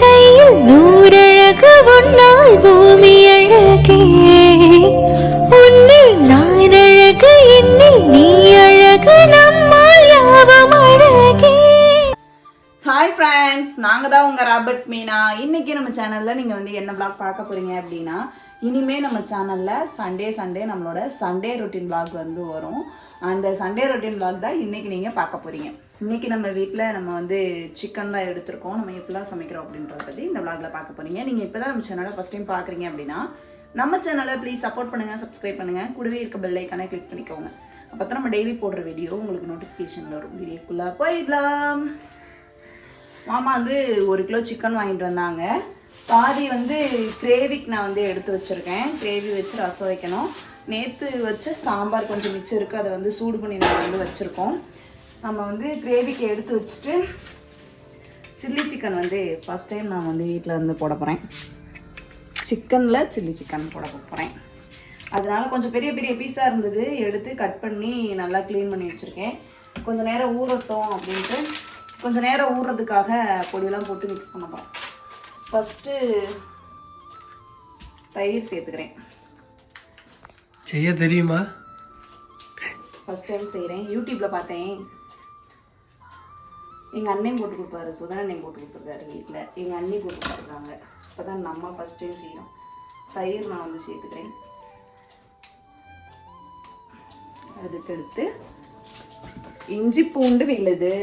கையில் நூறழகு உன்னால் பூமி அழகே. உன்னில் நான் அழகு என்னில் நீ அழகு நம்மால் யாவம் அழகே. ஹாய் ஃப்ரெண்ட்ஸ் நாங்கள் தான் உங்கள் ராபர்ட் மீனா. இன்னைக்கு நம்ம சேனலில் நீங்கள் வந்து என்ன பிளாக் பார்க்க போகிறீங்க அப்படின்னா இனிமே நம்ம சேனலில் சண்டே சண்டே நம்மளோட சண்டே ரொட்டீன் பிளாக் வந்து வரும். அந்த சண்டே ரொட்டீன் பிளாக் தான் இன்னைக்கு நீங்கள் பார்க்க போகிறீங்க இன்னைக்கு நம்ம வீட்டில் நம்ம வந்து சிக்கன் தான் எடுத்திருக்கோம். நம்ம எப்படிலாம் சமைக்கிறோம் அப்படின்றத பற்றி இந்த விளாகில் பார்க்க போகிறீங்க நீங்கள் இப்போ தான் நம்ம சேனலை ஃபஸ்ட் டைம் பார்க்குறீங்க அப்படின்னா நம்ம சேனலை ப்ளீஸ் சப்போர்ட் பண்ணுங்கள் சப்ஸ்கிரைப் பண்ணுங்கள் கூடவே இருக்க பெல் ஐக்கானை கிளிக் பண்ணிக்கோங்க. அப்போ தான் நம்ம டெய்லி போடுற வீடியோ உங்களுக்கு நோட்டிஃபிகேஷன் வரும். வீடியோக்குள்ளே போயிடலாம். மாமா வந்து ஒரு கிலோ சிக்கன் வாங்கிட்டு வந்தாங்க. பாதி வந்து கிரேவிக்கு நான் வந்து எடுத்து வச்சுருக்கேன். கிரேவி வச்சு ரசம் வைக்கணும். நேற்று வச்ச சாம்பார் கொஞ்சம் மிச்சம் இருக்குது அதை வந்து சூடு பண்ணி நாங்கள் வந்து வச்சுருக்கோம். நம்ம வந்து கிரேவிக்கு எடுத்து வச்சுட்டு சில்லி சிக்கன் வந்து ஃபஸ்ட் டைம் நான் வந்து வீட்டில் வந்து போட போகிறேன் சிக்கனில் சில்லி சிக்கன் போட போகிறேன் அதனால கொஞ்சம் பெரிய பெரிய பீஸாக இருந்தது. எடுத்து கட் பண்ணி நல்லா க்ளீன் பண்ணி வச்சுருக்கேன். கொஞ்சம் நேரம் ஊறட்டும் அப்படின்ட்டு கொஞ்சம் நேரம் ஊறுறதுக்காக பொடியெல்லாம் போட்டு மிக்ஸ் பண்ண போகிறேன் ஃபஸ்ட்டு தயிர் சேர்த்துக்கிறேன். செய்ய தெரியுமா? ஃபஸ்ட் டைம் செய்கிறேன் யூடியூப்பில் பார்த்தேன். எங்கள் அண்ணன் போட்டு கொடுப்பாரு சுதன் அண்ணன் போட்டு கொடுத்துருக்காரு வீட்டில் எங்கள் அண்ணி போட்டு கொடுத்துருக்காங்க. இப்போ தான் நம்ம ஃபஸ்ட் டைம் செய்யணும் தயிர் நான் வந்து சேர்த்துக்கிறேன். அதுக்கடுத்து இஞ்சி பூண்டு விழுது.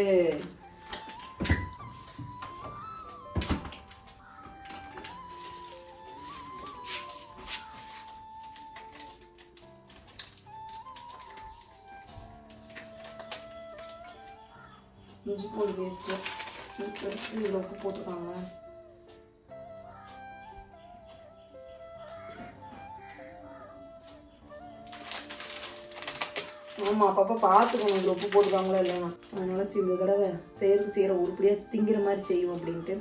இஞ்சி வேஸ்ட்டு இவ்வளோ உப்பு போட்டுக்காங்க ஆமாம் அப்பப்போ பார்த்துக்கணும். இவ்வளோ உப்பு போட்டுக்காங்களா இல்லையா. அதனால சரி இந்த தடவை செய்யறது செய்கிற உருப்படியாக திங்கிற மாதிரி செய்வோம் அப்படின்ட்டு.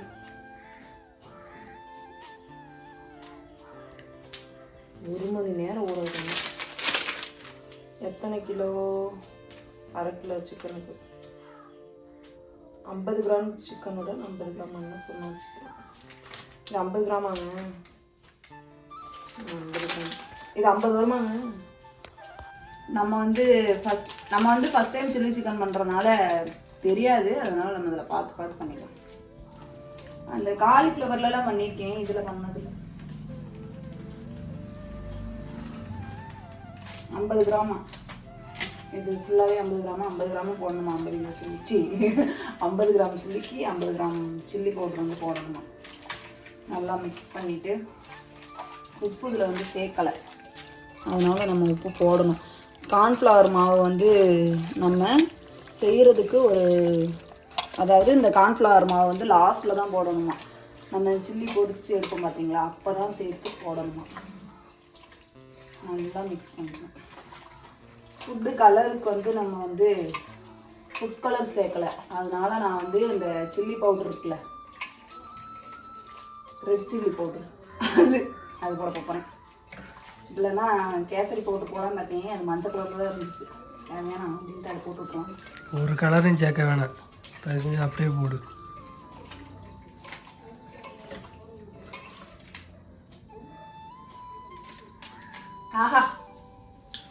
ஒரு மணி நேரம் ஊற வைக்கணும். எத்தனை கிலோ? அரை கிலோ சிக்கனுக்கு. ஐம்பது கிராம் சிக்கனோட ஐம்பது கிராம் அண்ணன் பொண்ணு வச்சுக்கலாம். இது ஐம்பது கிராமாங்க ஐம்பது கிராம். இது ஐம்பது வருமாங்க நம்ம வந்து ஃபஸ்ட் நம்ம வந்து ஃபஸ்ட் டைம் சில்லி சிக்கன் பண்ணுறதுனால தெரியாது. அதனால் நம்ம இதில் பார்த்து பார்த்து பண்ணிக்கலாம். அந்த காலிஃப்ளவர்லலாம் பண்ணியிருக்கேன் இதில் பண்ணதில்ல. ஐம்பது கிராமா இது ஃபுல்லாகவே ஐம்பது கிராம் ஐம்பது கிராம் போடணுமா? ஐம்பது கிராம் சில்லி. சி ஐம்பது கிராம் சில்லிக்கு ஐம்பது கிராம் சில்லி பவுடர் வந்து போடணுமா? நல்லா மிக்ஸ் பண்ணிவிட்டு உப்பு இதில் வந்து சேர்க்கலை. அதனால் நம்ம உப்பு போடணும். கார்ன்ஃப்ளவர் மாவு வந்து நம்ம செய்கிறதுக்கு ஒரு அதாவது இந்த கார்ன்ஃப்ளவர் மாவு வந்து லாஸ்ட்டில் தான் போடணுமா? நம்ம சில்லி பொரிச்சு எடுப்போம் பார்த்தீங்களா அப்போ தான் சேர்த்து போடணுமா? நல்லா மிக்ஸ் பண்ணிக்கணும். ஃபுட்டு கலருக்கு வந்து நம்ம வந்து ஃபுட் கலர் சேர்க்கலை. அதனால நான் வந்து இந்த சில்லி பவுடர் இருக்குல்ல ரெட் சில்லி பவுடர் அது அது போட போகிறேன் இல்லைன்னா கேசரி பவுடர் போடாம பார்த்தீங்க அது மஞ்சள் கலரில் தான் இருந்துச்சு. அது வேணாம் அப்படின்ட்டு அதை போட்டு விட்ருவோம் ஒரு கலரையும் சேர்க்க வேணாம். தயவு செஞ்சு அப்படியே போடு. ஆஹா.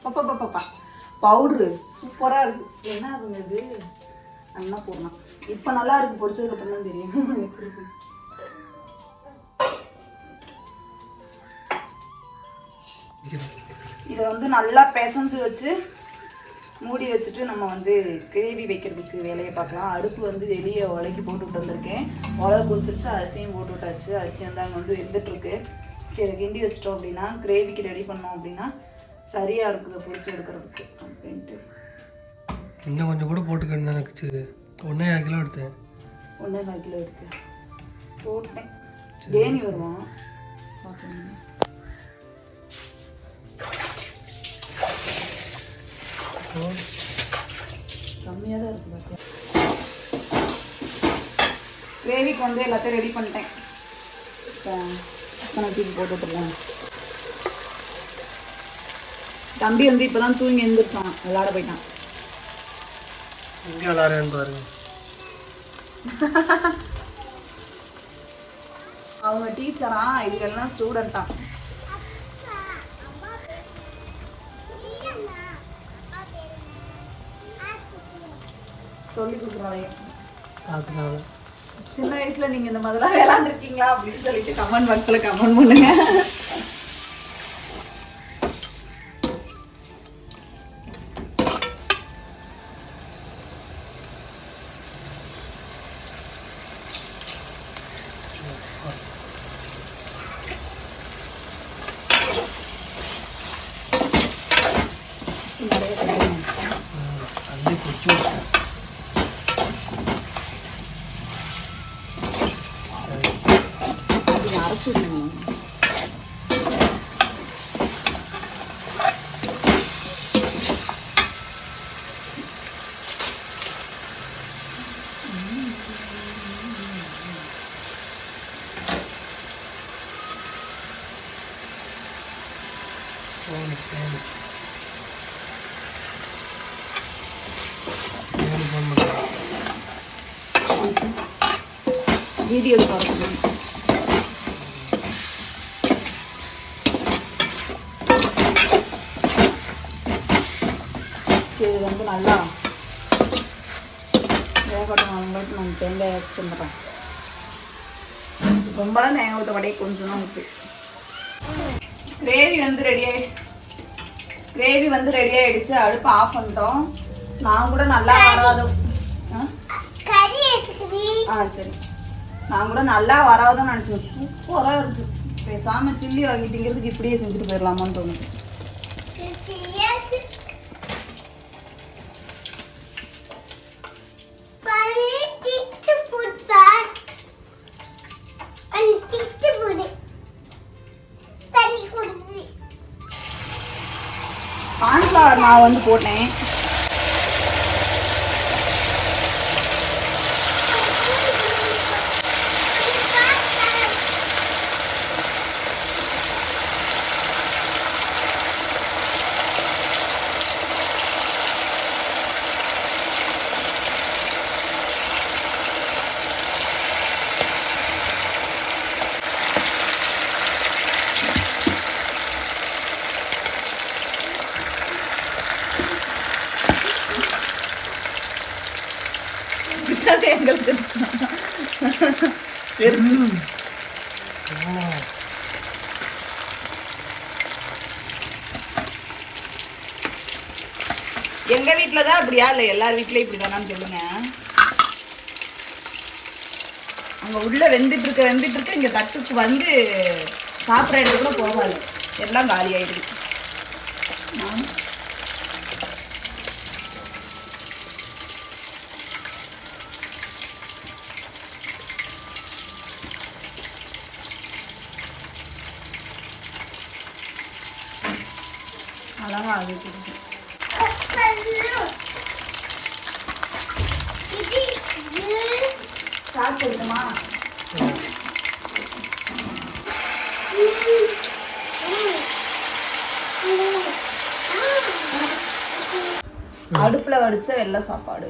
பப்பா பப்பா. பவுட்ரு. சூப்பராக இருக்கு. என்ன அதுங்க இது? அண்ணா போடலாம் இப்போ நல்லா இருக்கு. பொரிச்சதுக்கு அப்புறம் தான் தெரியும். எப்படி இருக்கு. இதை வந்து நல்லா பெசஞ்சு வச்சு மூடி வச்சுட்டு நம்ம வந்து கிரேவி வைக்கிறதுக்கு வேலையை பார்க்கலாம். அடுப்பு வந்து வெளியே உலக்கி போட்டு விட்டு வந்திருக்கேன். உலை குடிச்சிருச்சு அரிசியும் போட்டு விட்டாச்சு. அரிசி வந்து அங்கே வந்து வெந்துட்டு சரி கிண்டி வச்சிட்டோம் அப்படின்னா கிரேவிக்கு ரெடி பண்ணோம் அப்படின்னா சரியா இருக்குது பொரிச்சு எடுக்கிறதுக்கு அப்படின்ட்டு. இன்னும் கொஞ்சம் கூட போட்டுக்கணும் எனக்கு ஒன்றே கிலோ எடுத்தேன். ஒன்றே கால் கிலோ எடுத்து போட்டேன். டேனி வருவான் சாப்பிடணும் கம்மியாக தான் இருக்குது. கிரேவிக்கு வந்து எல்லாத்தையும் ரெடி பண்ணிட்டேன். இப்போ சிக்கனை தூக்கி போட்டு விட்டுருவோம் தம்பி வந்து இப்போ தான் தூங்கி எழுந்திரிச்சான் விளாட போயிட்டான். எங்கே விளாட்றேன்னு பாருங்க. அவங்க டீச்சரா இதுக்கெல்லாம் ஸ்டூடெண்டா சொல்லி கொடுக்குறாங்க. சின்ன வயசுல நீங்க இந்த மாதிரிலாம் விளையாண்டுருக்கீங்களா அப்படின்னு சொல்லிட்டு கமெண்ட் பாக்ஸ்ல கமெண்ட் பண்ணுங்க. 있습니다. 이게 알아서요 Thank you. வீடியோ பார்க்கணும். சரி இது வந்து நல்லா வேகட்டும் அவங்களுக்கு நான் தேங்காய் வச்சுட்டு வந்துடுறேன். ரொம்பலாம் தேங்காய் ஊற்ற வடையை கொஞ்சம் தான் ஊற்று கிரேவி வந்து ரெடி ஆகி கிரேவி வந்து ரெடி ஆயிடுச்சு அடுப்பு ஆஃப் பண்ணிட்டோம். நான் கூட நல்லா வராதோ? ஆ சரி. நான் கூட நல்லா வராதுன்னு நினச்சேன். சூப்பராக இருக்கு. பேசாம சில்லி வாங்கி திங்கிறதுக்கு இப்படியே செஞ்சுட்டு போயிடலாமான்னு தோணுது. கான்ஃப்ளவர் மாவு வந்து போட்டேன். அது எங்களுக்கு? எங்க வீட்ல தான் அப்படியா? இல்ல எல்லார் வீட்லயும் இப்படிதானான்னு சொல்லுங்க. அங்க உள்ள வெந்துட்டு இருக்க வெந்துட்டு இருக்க இங்க தட்டுக்கு வந்து சாப்பிட்ற இடம் கூட போகாது. எல்லாம் காலி ஆயிடுது. ஆகிட்டு ஸ்டார்ட் பண்ணுமா அடுப்புல வடிச்ச வெள்ளை சாப்பாடு.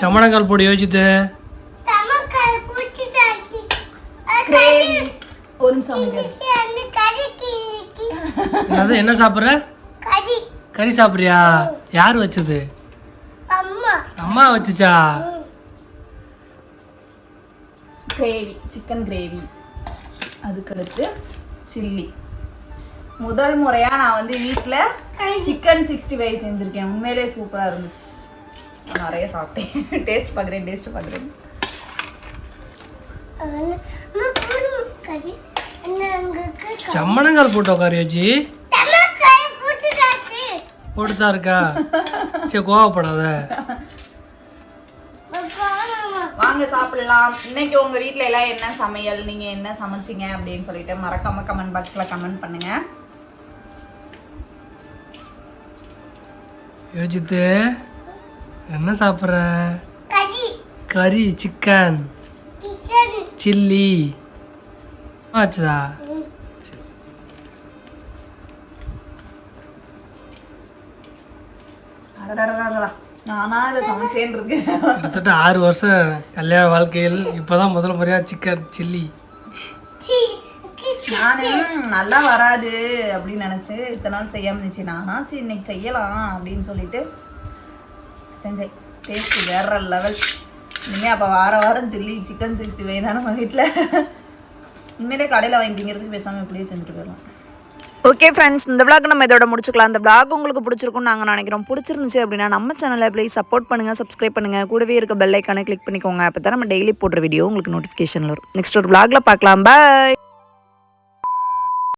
சமணங்கால் பொடி யோசித்து கிரேவி. ஒரு நிமிஷம். அது என்ன சாப்பிட்ற? கறி. சாப்பிட்றியா? யார் வச்சது? அம்மா. வச்சுச்சா? Gravy chicken gravy. அதுக்கடுத்து சில்லி. முதல் முறையா நான் வந்து வீட்டில் சிக்கன் சிக்ஸ்டி ஃபைவ் செஞ்சுருக்கேன். உண்மையிலே சூப்பராக இருந்துச்சு. நிறைய சாப்பிட்டேன். டேஸ்ட் பார்க்குறேன் டேஸ்ட் பார்க்குறேன். சம்மணங்கால் போட்டு உட்காரு யோசி போட்டுதான் இருக்கா? சரி கோவப்படாத. வாங்க சாப்பிடலாம். இன்னைக்கு உங்க வீட்ல எல்லாம் என்ன சமையல்? நீங்க என்ன சமைச்சீங்க அப்படின்னு சொல்லிட்டு மறக்காம கமெண்ட் பாக்ஸ்ல கமெண்ட் பண்ணுங்க. யோசித்து என்ன சாப்பிட்ற? கறி. சிக்கன். சில்லி. ஆச்சுதா அடடடடடா. நானா இதை சமைச்சேன்னு இருக்கேன். கிட்டத்தட்ட ஆறு வருஷம் கல்யாண வாழ்க்கையில் இப்போதான் முதல் முறையாக சிக்கன் சில்லி. நானே நல்லா வராது அப்படின்னு நினச்சி இத்தனை நாள் செய்யாம இருந்துச்சு. நானாச்சு இன்னைக்கு செய்யலாம் அப்படின்னு சொல்லிட்டு செஞ்சேன். டேஸ்ட்டு வேற லெவல் இனிமேல் அப்போ வார வாரம் சில்லி சிக்கன் சிக்ஸ்டி ஃபைவ் தான் நம்ம வீட்டில் இனிமேலே கடையில் வாங்கி திங்கிறதுக்கு பேசாமல் இப்படியே செஞ்சுட்டு போயிடலாம். ஓகே ஃப்ரெண்ட்ஸ் இந்த விளாக் நம்ம இதோட முடிச்சுக்கலாம். இந்த விளாக் உங்களுக்கு பிடிச்சிருக்கும்னு நாங்கள் நினைக்கிறோம். பிடிச்சிருந்துச்சு அப்படின்னா நம்ம சேனலை ப்ளீஸ் சப்போர்ட் பண்ணுங்கள் சப்ஸ்கிரைப் பண்ணுங்கள் கூடவே இருக்க பெல் ஐக்கானை கிளிக் பண்ணிக்கோங்க. அப்போ தான் நம்ம டெய்லி போடுற வீடியோ உங்களுக்கு நோட்டிஃபிகேஷன் வரும். நெக்ஸ்ட் ஒரு விளாகில் பார்க்கலாம். பாய்